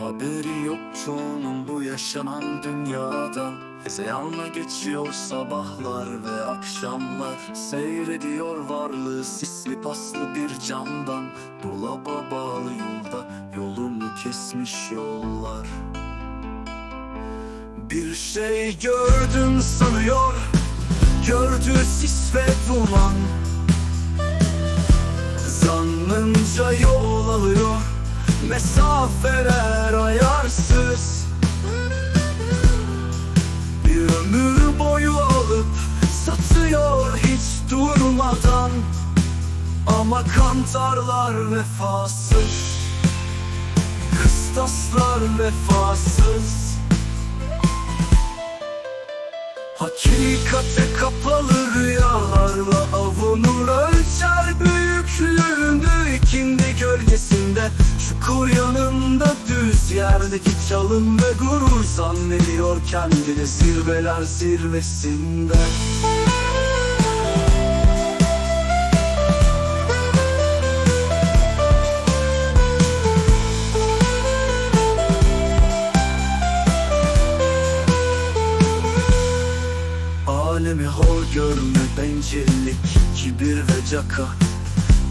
Haberi yok çoğunun bu yaşanan dünyadan. Zeyanla geçiyor sabahlar ve akşamlar. Seyrediyor varlığı sisli paslı bir camdan. Dolaba bağlı yolda yolunu kesmiş yollar. Bir şey gördüm sanıyor Gördü sis ve duman. Zannınca yol alıyor Mesafeler ayarsız. Bir ömür boyu alıp Satıyor hiç durmadan. Ama kantarlar vefasız. Kıstaslar vefasız. Hakikate kapalı rüyalarla yerdeki çalım ve gurur zannediyor kendini zirveler zirvesinde. Alemi hor görme bencillik, kibir ve caka.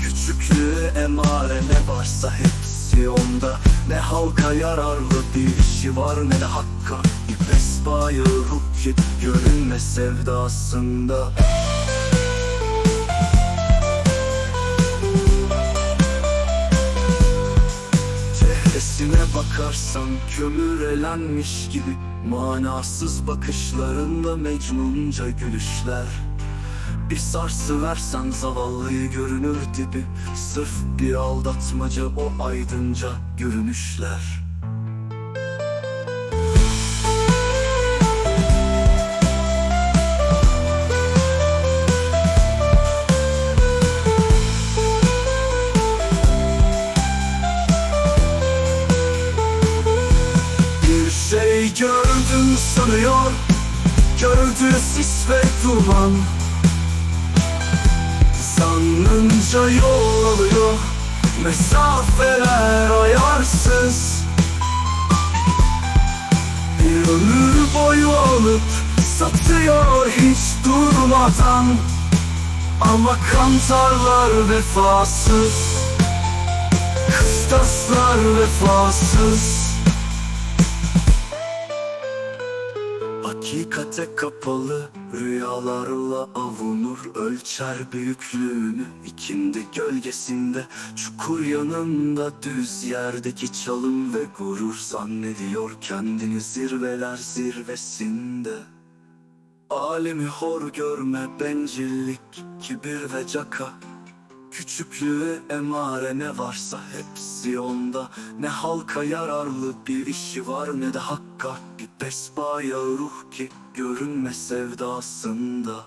Küçüklüğü emare ne varsa hepsi onda Ne halka yararlı bir işi var ne de hakka Bir pesbayı ruh ki görünme sevdasında. Çehresine bakarsan kömür elenmiş gibi Manasız bakışlarında mecnunca gülüşler Bir sarsı versen zavallıyı görünür dibi. Sırf bir aldatmaca o aydınca görünüşler. Şey gördüm sanıyor. Gördü sis ve duman Zannınca yol alıyor. Mesafeler ayarsız. Bir ömür boyu alıp Satıyor hiç durmadan. Ama kantarlar vefasız. Kıstaslar vefasız Hakikate kapalı rüyalarla avunur Ölçer büyüklüğünü ikindi gölgesinde Çukur yanında düz yerdeki çalım ve gurur Zannediyor kendini zirveler zirvesinde. Alemi hor görme bencillik, kibir ve caka Küçüklüğü emare ne varsa hepsi onda. Ne halka yararlı bir işi var ne de hakka. Bir pesbaya ruh ki görünme sevdasında